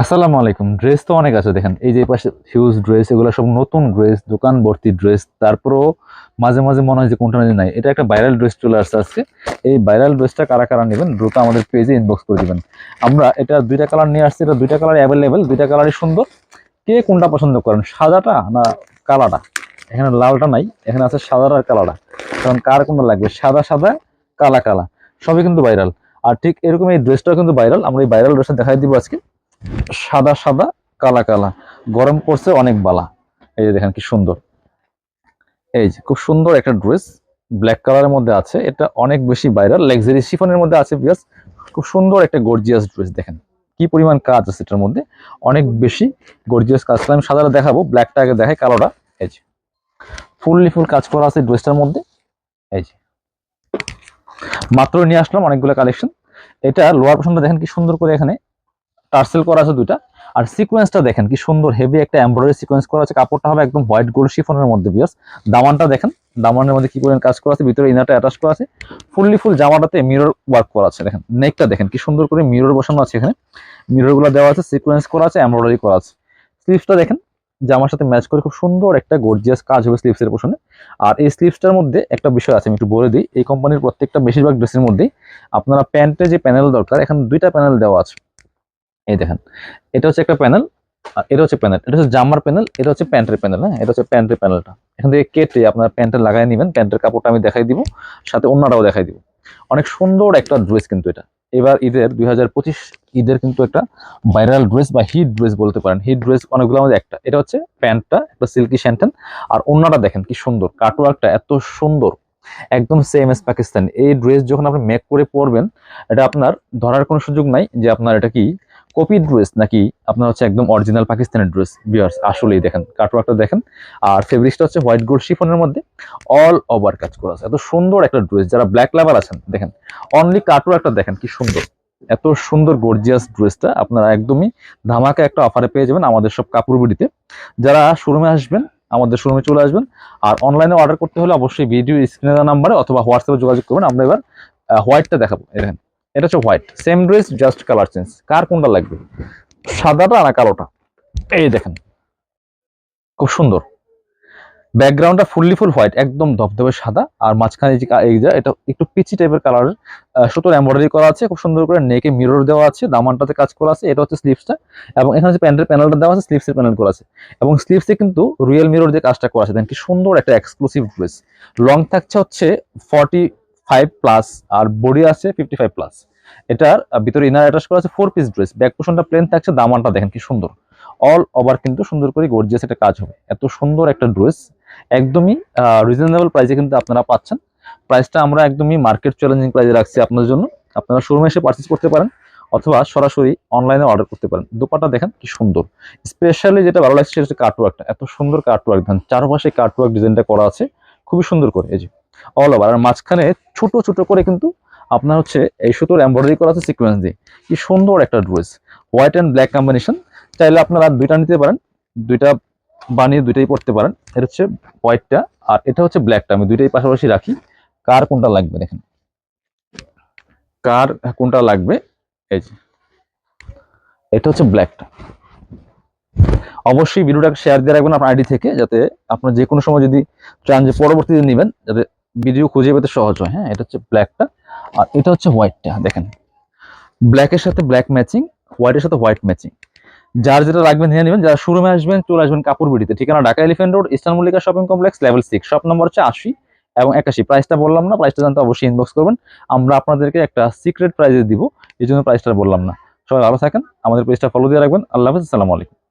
আসসালামু আলাইকুম। ড্রেস তো অনেক আছে, দেখেন। এই যে পাশে হিউজ ড্রেস এগুলো সব নতুন ড্রেস দোকান ভর্তি ড্রেস তারপরেও মাঝে মাঝে মনে হয় যে কোনটা নাই। এটা একটা ভাইরাল ড্রেস চলে আসছে আজকে। এই ভাইরাল ড্রেসটা কারা কারা নেবেন, দ্রুত আমাদের পেজে ইনবক্স করে দিবেন। আমরা এটা দুইটা কালার নিয়ে আসছি, এটা দুইটা কালার অ্যাভেলেবেল দুইটা কালারই সুন্দর। কে কোনটা পছন্দ করেন, সাদাটা না কালাটা এখানে লালটা নাই, এখানে আছে সাদাটা আর কালাটা কারণ কার কোনটা লাগবে? সাদা সাদা, কালা কালা। সবই কিন্তু ভাইরাল আর ঠিক এরকম এই ড্রেসটাও কিন্তু ভাইরাল আমরা এই ভাইরাল ড্রেসটা দেখাই দিব আজকে। সাদা সাদা, কালা কালা। গরম পড়ছে অনেক বালা। এই যে দেখেন কি সুন্দর। এই যে খুব সুন্দর একটা ড্রেস ব্ল্যাক কালারের মধ্যে আছে। এটা অনেক বেশি ভাইরাল লাক্সারি শিফনের মধ্যে আছে বিয়াস খুব সুন্দর একটা গর্জিয়াস ড্রেস দেখেন। কি পরিমাণ কাজ আছে এটার মধ্যে। অনেক বেশি গর্জিয়াস কাজ। আমি সাদাটা দেখাবো ব্ল্যাকটা আগে দেখাই, কালোটা। এই যে। ফুললি ফুল কাজ করা আছে ড্রেসটার মধ্যে। এই যে। মাত্র নিয়ে আসলাম অনেকগুলো কালেকশন এটা লোয়ার পোর্শনটা দেখেন কি সুন্দর করে এখানে টার্সেল করা আছে দুইটা। আর সিকোয়েন্সটা দেখেন কি সুন্দর হেভি একটা এমব্রয়ডারি সিকোয়েন্স করা আছে। কাপড়টা হবে একদম হোয়াইট গোল্ড শিফনের মধ্যে বিয়াস দামানটা দেখেন, দামানের মধ্যে কি পরিমাণ কাজ করা আছে, ভিতরে ইনারটা অ্যাটাচ করা আছে। ফুললি ফুল জামাটাতে মিরর ওয়ার্ক করা আছে, দেখেন। নেকটা দেখেন কি সুন্দর করে মিরর বসানো আছে এখানে। মিররগুলো দেওয়া আছে সিকোয়েন্স করা আছে এমব্রয়ডারি করা আছে। স্লিভসটা দেখেন, জামার সাথে ম্যাচ করে খুব সুন্দর একটা গর্জিয়াস কাজ হবে স্লিভসের পোষণে। আর এই স্লিভসটার মধ্যে একটা বিষয় আছে, আমি একটু বলে দিই। এই কোম্পানির প্রত্যেকটা বেশিরভাগ ড্রেসের মধ্যেই আপনারা প্যান্টে যে প্যানেল দরকার, এখানে দুইটা প্যানেল দেওয়া আছে। এই দেখেন, এটা হচ্ছে একটা প্যানেল এটা হচ্ছে প্যানেল এটা হচ্ছে জামার প্যানেল এটা হচ্ছে প্যান্টের প্যানেল হ্যাঁ? এটা হচ্ছে প্যান্টের প্যানেলটা এখান থেকে কেটে আপনার প্যান্টটা লাগাই নেবেন প্যান্টের কাপড়টা আমি দেখাই দিব, সাথে অন্যটাও দেখাই দিব। অনেক সুন্দর একটা ড্রেস কিন্তু এটা। এবার ঈদের, দুই হাজার পঁচিশ ঈদের কিন্তু একটা ভাইরাল ড্রেস বা হিট ড্রেস বলতে পারেন। হিট ড্রেস অনেকগুলো আমাদের একটা। এটা হচ্ছে প্যান্টটা একটা সিল্কি স্যান্টেন আর অন্যটা দেখেন, কি সুন্দর। কাটওয়ার্কটা এত সুন্দর। একদম সেম এস পাকিস্তান এই ড্রেস যখন আপনি মেক করে পরবেন, এটা আপনার ধরার কোনো সুযোগ নাই যে আপনার এটা কি কপি ড্রেস নাকি আপনার হচ্ছে একদম অরিজিনাল পাকিস্তানের ড্রেস বিয়ার্স আসলেই দেখেন, কাটওয়ার্কটা দেখেন। আর ফেব্রিক্সটা হচ্ছে হোয়াইট গোল্ড শিফনের মধ্যে অল ওভার কাজ করা আছে। এত সুন্দর একটা ড্রেস যারা ব্ল্যাক লাভার আছেন, দেখেন অনলি কাটওয়ার্কটা দেখেন কি সুন্দর। এত সুন্দর গর্জিয়াস ড্রেসটা আপনারা একদমই ধামাকা একটা অফারে পেয়ে যাবেন আমাদের সব কাপড় বিডিতে। যারা শোরুমে আসবেন, আমাদের শোরুমে চলে আসবেন। আর অনলাইনে অর্ডার করতে হলে অবশ্যই ভিডিও স্ক্রিনে দেওয়া নাম্বারে অথবা হোয়াটসঅ্যাপে যোগাযোগ করবেন। আমরা এবার হোয়াইটটা দেখাবো দেখেন। এটা হচ্ছে white. Same dress, just colour change. কার কোনটা লাগবে? সাদাটা না কালোটা? এই দেখেন। খুব সুন্দর। ব্যাকগ্রাউন্ডটা ফুললি ফুল হোয়াইট, একদম ধবধবে সাদা। আর মাঝখানে যে এই যে, এটা একটু পিচি টাইপের কালার। সুতোর এমব্রয়ডারি করা আছে, খুব সুন্দর করে নেকে মিরর দেওয়া আছে, দামানটাতে কাজ করা আছে। এটা হচ্ছে স্লিপসটা এবং এখানে যে প্যান্টের প্যানেলটা দেওয়া আছে স্লিপসের প্যানেল করা আছে। এবং স্লিভসে কিন্তু রিয়েল মিরর দিয়ে কাজটা করা আছে। দেখেন কি সুন্দর একটা এক্সক্লুসিভ ড্রেস লং থাকছে হচ্ছে ফর্টি ফাইভ প্লাস আর বডি আছে ফিফটি ফাইভ প্লাস এটার ভিতরে ইনার অ্যাটাচ করা আছে ফোর পিস ড্রেস ব্যাক পোর্শনটা প্লেন থাকছে দামানটা দেখেন কি সুন্দর। অল ওভার কিন্তু সুন্দর করে গর্জিয়াস একটা কাজ হবে। এত সুন্দর একটা ড্রেস একদমই রিজনেবল প্রাইসে কিন্তু আপনারা পাচ্ছেন। প্রাইসটা আমরা একদমই মার্কেট চ্যালেঞ্জিং প্রাইসে রাখছি আপনাদের জন্য। আপনারা শোরুমে এসে পারচেস করতে পারেন অথবা সরাসরি অনলাইনে অর্ডার করতে পারেন। দোপাটা দেখেন কি সুন্দর। স্পেশালি যেটা ভালো লাগছে সেটা হচ্ছে কার্টওয়ার্কটা এত সুন্দর কার্টওয়ার্ক দেখেন, চারপাশে কার্টওয়ার্ক ডিজাইনটা করা আছে। খুবই সুন্দর করে, এই যে। অল ওভার আর মাঝখানে ছোট ছোট করে কিন্তু আপনার হচ্ছে এই সুতোর এমব্রয়ডারি করা আছে সিকোয়েন্স দিয়ে। কি সুন্দর একটা dress white and black combination চাইলে আপনারা দুইটা নিতে পারেন। দুইটা বানিয়ে দুইটাই পড়তে পারেন। এটা হচ্ছে হোয়াইটটা আর এটা হচ্ছে ব্ল্যাকটা আমি দুইটাই পাশাপাশি রাখি। কার কোনটা লাগবে দেখেন। কার কোনটা লাগবে? এই যে। এটা হচ্ছে ব্ল্যাকটা অবশ্যই ভিডিওটা শেয়ার দিয়ে রাখবেন আপনার আইডি থেকে, যাতে আপনার যে কোনো সময় যদি চান যে পরবর্তীতে নেবেন, যাতে ভিডিও খুঁজে পেতে সহজ হয় হ্যাঁ? এটা হচ্ছে ব্ল্যাকটা আর এটা হচ্ছে হোয়াইটটা দেখেন। ব্ল্যাকের সাথে ব্ল্যাক ম্যাচিং হোয়াইটের সাথে হোয়াইট ম্যাচিং যার যেটা রাখবেন নিয়ে নেবেন, যারা শোরুমে আসবেন, চলে আসবেন কাপড় বিড়িতে। ঠিকানা Dhaka Elephant Road Eastern Mallika shopping complex level six shop number হচ্ছে আশি এবং একাশি। প্রাইসটা বললাম না প্রাইসটা জানতে অবশ্যই ইনবক্স করবেন। আমরা আপনাদেরকে একটা সিক্রেট প্রাইজে দিব, এই জন্য প্রাইসটা বললাম না। সবাই ভালো থাকেন, আমাদের পেজটা ফলো দিয়ে রাখবেন। আল্লাহ হাফিজ, আসসালামু আলাইকুম।